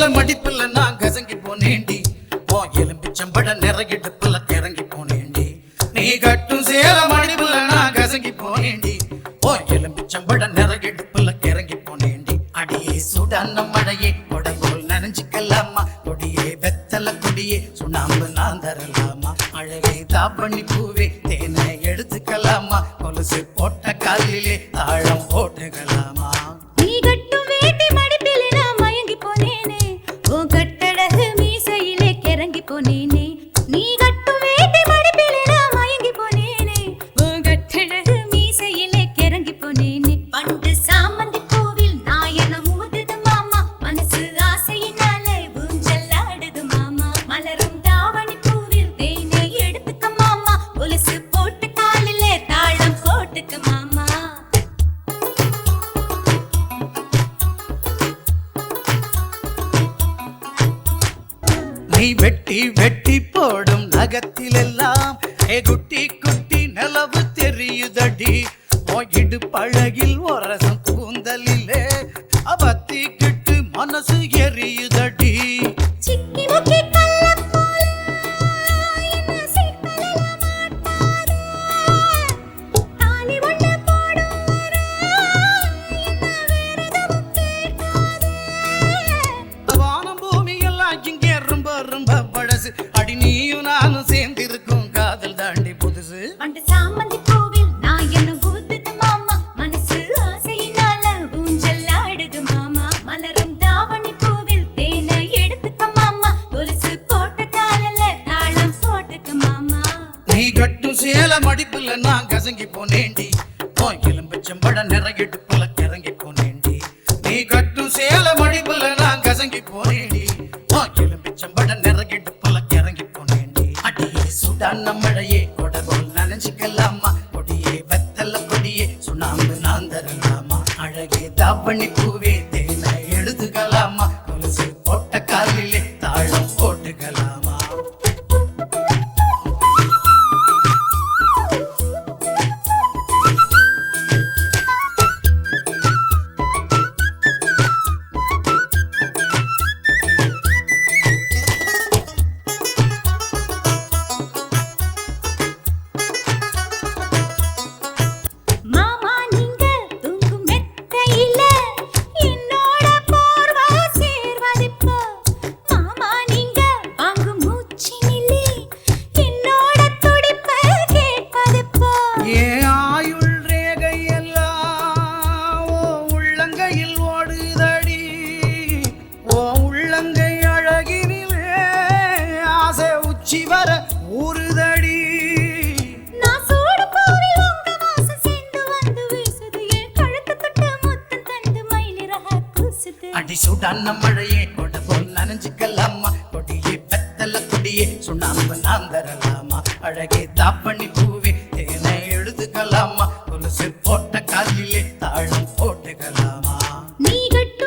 Colour மடிப்புல நான் கசங்கி போனேண்டி போ எலும்பிச்சம்பட நிறையிடுப்புல கிறங்கி போனேண்டி நீ கட்டும் சேல மடிப்புல நான் கசங்கி போனேண்டி போ எலும்பிச்சம்பட நிறையிடுப்புல கிறங்கி போனேண்டி அடியே சுடான மழையே கொடைபோல் நனைஞ்சுக்கலாமா? கொடியே வெத்தல கொடியே சுண்ணாம்பு நான் தரலாமா? அழகே தாப்பண்ணி பூவே தேனை எடுத்துக்கலாமா? கொலுசு போட்ட காலிலே தாழம் போட்டுக்கலாமா? நீ கட்டும் வெட்டி வெட்டி போடும் நகத்திலெல்லாம். ஏ குட்டி குட்டி நிலவு தெரியுதடி. போயிடு பழகில் ஒரசம் சேல மடிப்புல நான் கசங்கி போனேண்டி உன் எலும்பச்சம்பட நிறையிடுப்புல கிறங்கி போனேண்டி நீ கட்டும் சேல மடிப்புல நான் கசங்கி போனேண்டி உன் எலும்பச்சம்பட நிறையிடுப்புல கிறங்கி போனேண்டி அடியே சுடான மழையே கொடபோல் நனைஞ்சுக்கலாமா? கொடியே வெத்தல கொடியே சுண்ணாம்பு நான் தரலாமா? அழகே தாப்பண்ணி பூவே அடி சூடான மழையே கொட போல் நனைஞ்சுக்கலாமா? கொடியே பெத்தல கொடியே சுண்ணாம்பு நான் தரலாமா? அழகே தாப்பண்ணி பூவே தேனை எழுதுக்கலாமா? கொலுசு போட்ட காலிலே தாழம் போட்டுக்கலாமா? நீ கட்டும் கட்ட